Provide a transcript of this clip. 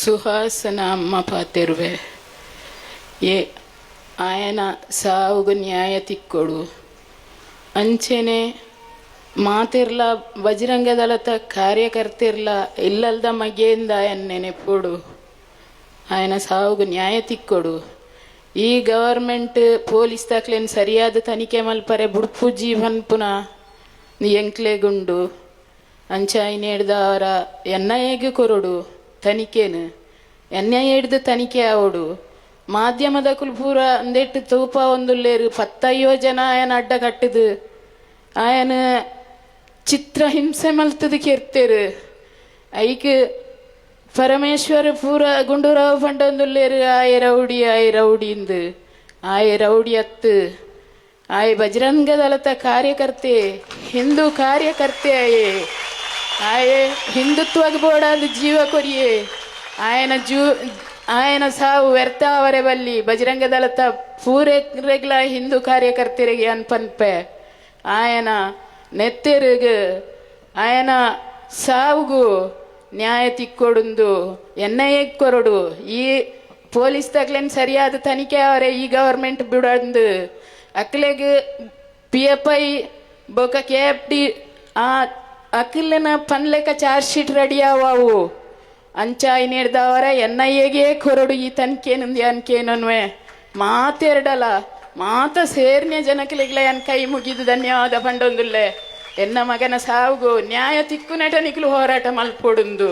ಸುಹಾಸನ ಅಮ್ಮ ಪಾತಿರುವೆ ಏ ಆಯನ ಸಾವುಗು ನ್ಯಾಯ ತಿಕ್ಕೊಡು. ಅಂಚೆನೆ, ಮಾತಿರ್ಲ ಬಜರಂಗದಳತ ಕಾರ್ಯಕರ್ತಿರ್ಲ ಇಲ್ಲಲ್ದ ಮಗೆಯಿಂದ ಆಯನ ನೆನೆಪೋಡು. ಆಯನ ಸಾವುಗು ನ್ಯಾಯ ತಿಕ್ಕೊಡು. ಈ ಗವರ್ಮೆಂಟ್ ಪೊಲೀಸ್ ದಾಖಲೆನ್ ಸರಿಯಾದ ತನಿಖೆ ಮಲ್ಪರೆ ಬುಡ್ಪು ಜೀವನ್ ಪುನಃ ಎಂಕ್ಲೆಗುಂಡು ಅಂಚ ಐನ್ ಹಿಡ್ದ ಅವರ ಎನ್ನ ಹೇಗೆ ಕೊರಡು. ತನಿಖೆನು. ಎನ್ನ ಹಿಡ್ದು ತನಿಖೆ ಆವಡು. ಮಾಧ್ಯಮದ ಕುಲ್ಪೂರ ಅಂದೆಟ್ಟು ತೂಪ ಒಂದುಲ್ಲೇರು ಪತ್ತಯ್ಯೋ ಜನ ಆಯನ ಅಡ್ಡ ಕಟ್ಟದು. ಆಯನ ಚಿತ್ರ ಹಿಂಸೆ ಮಲ್ತದ ಕೆರ್ತೇರು. ಐಕ್ ಪರಮೇಶ್ವರ ಪೂರ ಗುಂಡೂರಾವ್ ಪಂಡೊಂದುಲ್ಲೇರು ಆಯ ರೌಡಿ, ಆಯ ರೌಡಿಂದು ಆಯ ರೌಡಿ ಅತ್ತು. ಆಯ್ ಬಜರಂಗದಲತ ಕಾರ್ಯಕರ್ತೆ, ಹಿಂದೂ ಕಾರ್ಯಕರ್ತೆ ಆಯೆ. ಆಯೆ హిందుత్వకు ಬೋಡಾದ ಜೀವ ಕೊರಿಯೆ. ಆಯನ ಜೂ, ಆಯನ ಸಾವು ವ್ಯರ್ಥ ಅವರೇ ಬಲ್ಲಿ. ಬಜರಂಗ ದಳದ ಪೂರೆಗ್ಲ ಹಿಂದೂ ಕಾರ್ಯಕರ್ತರಿಗೆ ಅನ್ಪನ್ಪೆ. ಆಯನ ನೆತ್ತೆರಿಗೆ, ಆಯನ ಸಾವುಗು ನ್ಯಾಯ ತಿಕ್ಕೊಡುಂದು ಎನ್ನ ಕೊರಡು. ಈ ಪೊಲೀಸ್ ತಗ್ಲೇನ್ ಸರಿಯಾದ ತನಿಖೆ ಅವರೇ ಈ ಗವರ್ಮೆಂಟ್ ಬಿಡಂದು. ಅಕ್ಲೆಗ್ ಪಿ ಎಫ್ ಐ ಬೊಕ ಕೆ ಎಫ್ ಡಿ ಆ ಅಕ್ಲಿನ ಪನ್ಲೆಕ ಚಾರ್ಜ್ ಶೀಟ್ ರೆಡಿ ಆವಾವು. ಅಂಚ ಹಿಡ್ದವರ ಎನ್ ಐ ಎಗೆ ಕೊರಡು ಈ ತನಿಖೆನುಂದು ಅನ್ಕೇನೊನ್ವೆ ಮಾತೆರಡಲ, ಮಾತ ಸೇರ್ನೆ ಜನಕಲಿಗ್ಲ ಎನ್ ಕೈ ಮುಗಿದು ಧನ್ಯವಾದ ಪಂಡೊಂದುಲ್ಲೆ. ಎನ್ನ ಮಗನ ಸಾವುಗು ನ್ಯಾಯ ತಿಕ್ಕು ನಟನಿಕ್ಲು ಹೋರಾಟ ಮಲ್ಪೊಡುಂದು.